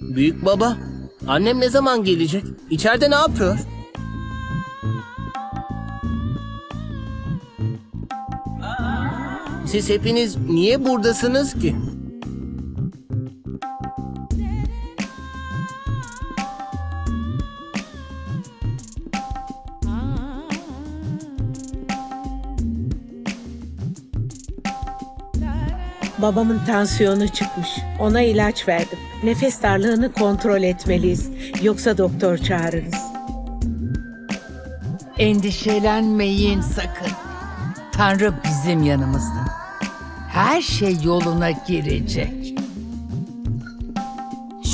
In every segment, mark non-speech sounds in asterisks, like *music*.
Büyük baba, annem ne zaman gelecek? İçeride ne yapıyor? Siz hepiniz niye buradasınız ki? Babamın tansiyonu çıkmış. Ona ilaç verdim. Nefes darlığını kontrol etmeliyiz. Yoksa doktor çağırırız. Endişelenmeyin sakın. Tanrı bizim yanımızda. Her şey yoluna girecek.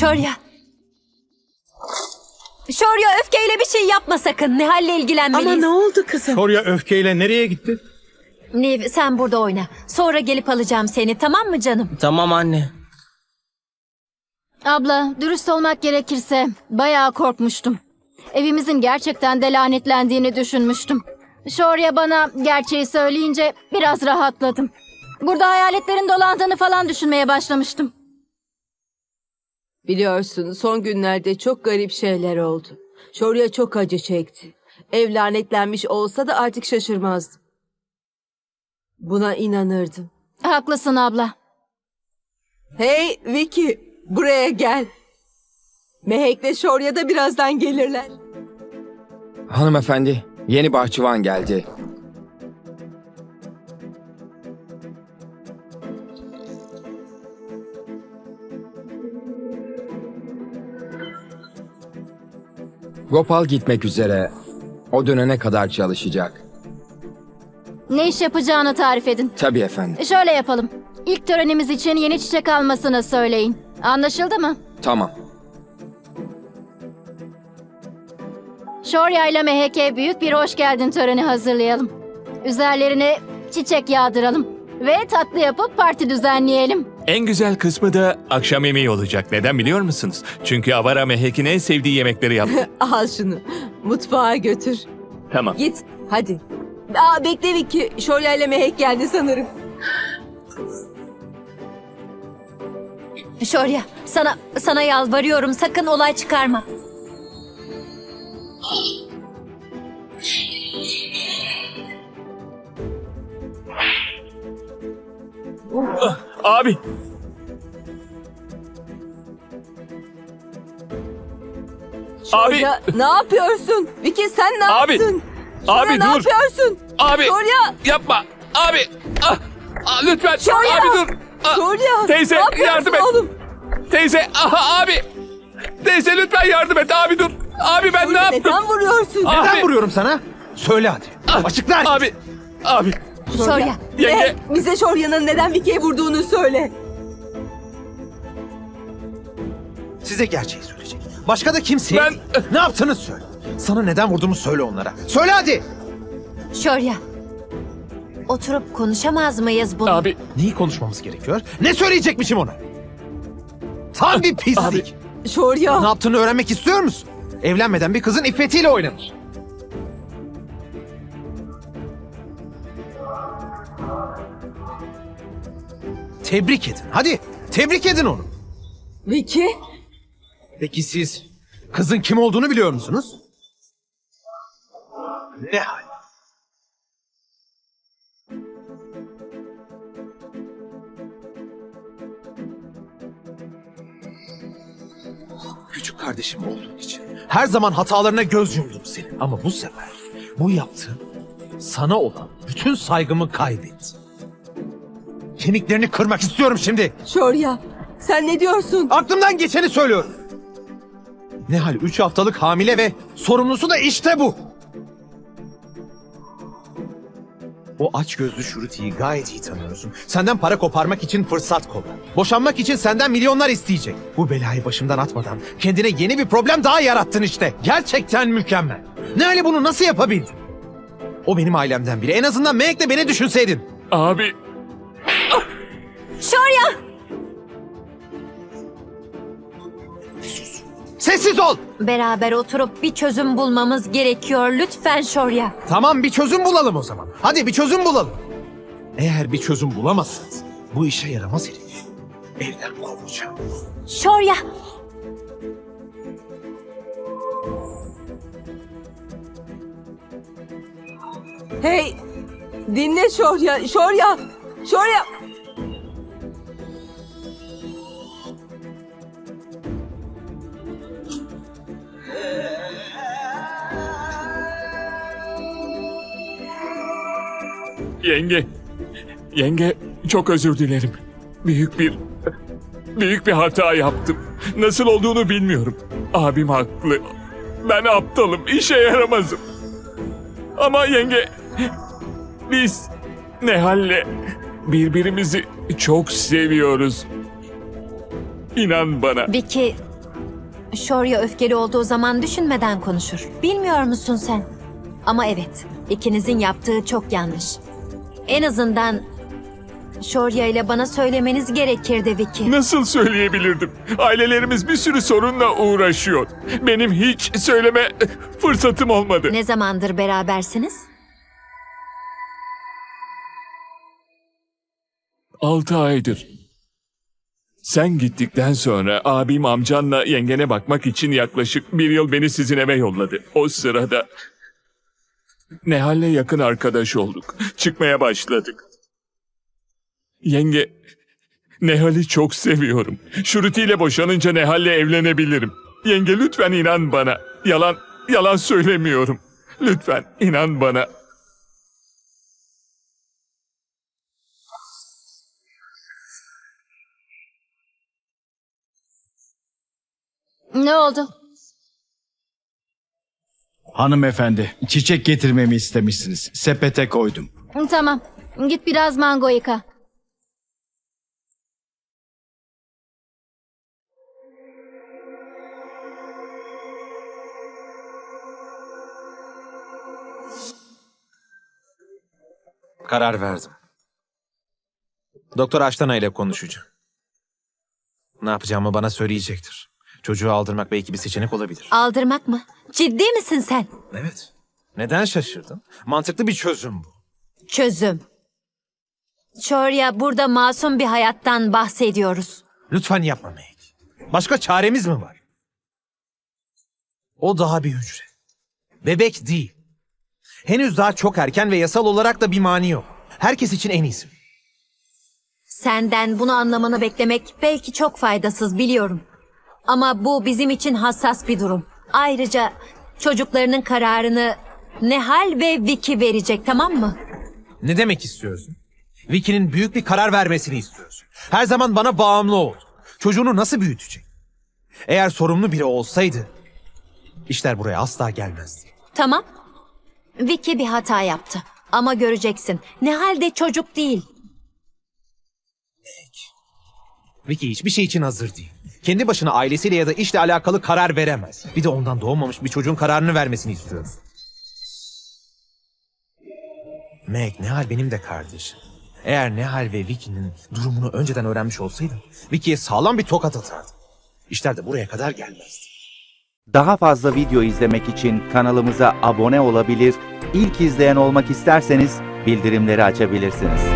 Şorya. Şorya öfkeyle bir şey yapma sakın. Nihal'le ilgilenmeliyiz. Ama ne oldu kızım? Oraya öfkeyle nereye gitti? Niv sen burada oyna. Sonra gelip alacağım seni tamam mı canım? Tamam anne. Abla, dürüst olmak gerekirse bayağı korkmuştum. Evimizin gerçekten de lanetlendiğini düşünmüştüm. Şorya bana gerçeği söyleyince biraz rahatladım. Burada hayaletlerin dolandığını falan düşünmeye başlamıştım. Biliyorsun son günlerde çok garip şeyler oldu. Şorya çok acı çekti. Ev lanetlenmiş olsa da artık şaşırmazdım. Buna inanırdım. Haklısın abla. Hey Vicky buraya gel. Mehek'le Şorya da birazdan gelirler. Hanımefendi, yeni bahçıvan geldi. Gopal gitmek üzere. O dönene kadar çalışacak. Ne iş yapacağını tarif edin. Tabii efendim. Şöyle yapalım. İlk törenimiz için yeni çiçek almasını söyleyin. Anlaşıldı mı? Tamam. Şorya ile Mehek'e büyük bir hoş geldin töreni hazırlayalım. Üzerlerine çiçek yağdıralım. Ve tatlı yapıp parti düzenleyelim. En güzel kısmı da akşam yemeği olacak. Neden biliyor musunuz? Çünkü Avara Mehek'in en sevdiği yemekleri yaptı. *laughs* Al şunu. Mutfağa götür. tamam. Git hadi. Aa bekle Vicky. Şorya ile Mehek geldi sanırım. Şorya sana sana yalvarıyorum sakın olay çıkarma. Abi. Abi. Şorya ne yapıyorsun? Vicky sen ne Abi, yaptın? Abi ne dur. yapıyorsun? Abi. Şorya. Yapma. Abi. Ah. Ah, lütfen. Şorya! Abi dur. Ah, Şorya. Teyze, ne yardım et. oğlum? Teyze. Aha abi. Teyze lütfen yardım et. Abi dur. Abi ben ne Şorya, yaptım? Neden vuruyorsun? Abi. Neden vuruyorum sana? Söyle hadi. Ah, Açıkla. Abi. Abi. Şorya. Yenge. Mehek bize Şorya'nın neden Vicky'ye vurduğunu söyle. Size gerçeği söyleyecek. Başka da kimseye Ben- değil. Ne yaptığını söyle. Sana neden vurduğumu söyle onlara. Söyle hadi. Şorya. Oturup konuşamaz mıyız bunu? Abi. Neyi konuşmamız gerekiyor? Ne söyleyecekmişim ona? Tam bir pislik. Şorya. Ne yaptığını öğrenmek istiyor musun? Evlenmeden bir kızın iffetiyle oynanır. Tebrik edin. Hadi tebrik edin onu. Vicky. Peki siz kızın kim olduğunu biliyor musunuz? Ne hal? Küçük kardeşim olduğun için her zaman hatalarına göz yumdum senin. Ama bu sefer bu yaptığın sana olan bütün saygımı kaybetti. Kemiklerini kırmak istiyorum şimdi. Şorya. Sen ne diyorsun? Aklımdan geçeni söylüyorum. Nehal 3 haftalık hamile ve sorumlusu da işte bu. O aç gözlü Şuruti'yi gayet iyi tanıyorsun. Senden para koparmak için fırsat kollar. Boşanmak için senden milyonlar isteyecek. Bu belayı başımdan atmadan kendine yeni bir problem daha yarattın işte. Gerçekten mükemmel. Nihal'e bunu nasıl yapabildin? O benim ailemden biri. En azından Meg'le beni düşünseydin. Abi. Şorya. Sessiz ol. Beraber oturup bir çözüm bulmamız gerekiyor. Lütfen Şorya. Tamam bir çözüm bulalım o zaman. Hadi bir çözüm bulalım. Eğer bir çözüm bulamazsanız bu işe yaramaz herif. Evden kovacağım. Şorya. Hey! Dinle Şorya, Şorya, Şorya! Yenge, yenge çok özür dilerim. Büyük bir, büyük bir hata yaptım. Nasıl olduğunu bilmiyorum. Abim haklı. Ben aptalım, işe yaramazım. Ama yenge, biz Nehal'le birbirimizi çok seviyoruz. İnan bana. Vicky, Şorya öfkeli olduğu zaman düşünmeden konuşur. Bilmiyor musun sen? Ama evet, ikinizin yaptığı çok yanlış. En azından Şorya ile bana söylemeniz gerekirdi Vicky. Nasıl söyleyebilirdim? Ailelerimiz bir sürü sorunla uğraşıyor. Benim hiç söyleme fırsatım olmadı. Ne zamandır berabersiniz? Altı aydır. Sen gittikten sonra abim amcanla yengene bakmak için yaklaşık bir yıl beni sizin eve yolladı. O sırada Nehal'le yakın arkadaş olduk. Çıkmaya başladık. Yenge, Nehal'i çok seviyorum. Şuruti ile boşanınca Nehal'le evlenebilirim. Yenge lütfen inan bana. Yalan, yalan söylemiyorum. Lütfen inan bana. Ne oldu? Hanımefendi, çiçek getirmemi istemişsiniz. Sepete koydum. Tamam. Git biraz mango yıka. Karar verdim. Doktor Aştana ile konuşacağım. Ne yapacağımı bana söyleyecektir. Çocuğu aldırmak belki bir seçenek olabilir. Aldırmak mı? Ciddi misin sen? Evet. Neden şaşırdın? Mantıklı bir çözüm bu. Çözüm. Şorya burada masum bir hayattan bahsediyoruz. Lütfen yapma Meg. Başka çaremiz mi var? O daha bir hücre. Bebek değil. Henüz daha çok erken ve yasal olarak da bir mani yok. Herkes için en iyisi. Senden bunu anlamanı beklemek belki çok faydasız biliyorum. Ama bu bizim için hassas bir durum. Ayrıca çocuklarının kararını Nehal ve Vicky verecek tamam mı? Ne demek istiyorsun? Vicky'nin büyük bir karar vermesini istiyorsun. Her zaman bana bağımlı oldu. Çocuğunu nasıl büyütecek? Eğer sorumlu biri olsaydı işler buraya asla gelmezdi. Tamam. Vicky bir hata yaptı. Ama göreceksin. Nehal de çocuk değil. Vicky hiçbir şey için hazır değil. Kendi başına ailesiyle ya da işle alakalı karar veremez. Bir de ondan doğmamış bir çocuğun kararını vermesini istiyoruz. Meg, Nehal benim de kardeşim. Eğer Nehal ve Vicky'nin durumunu önceden öğrenmiş olsaydım, Vicky'ye sağlam bir tokat atardım. İşler de buraya kadar gelmezdi. Daha fazla video izlemek için kanalımıza abone olabilir, ilk izleyen olmak isterseniz bildirimleri açabilirsiniz.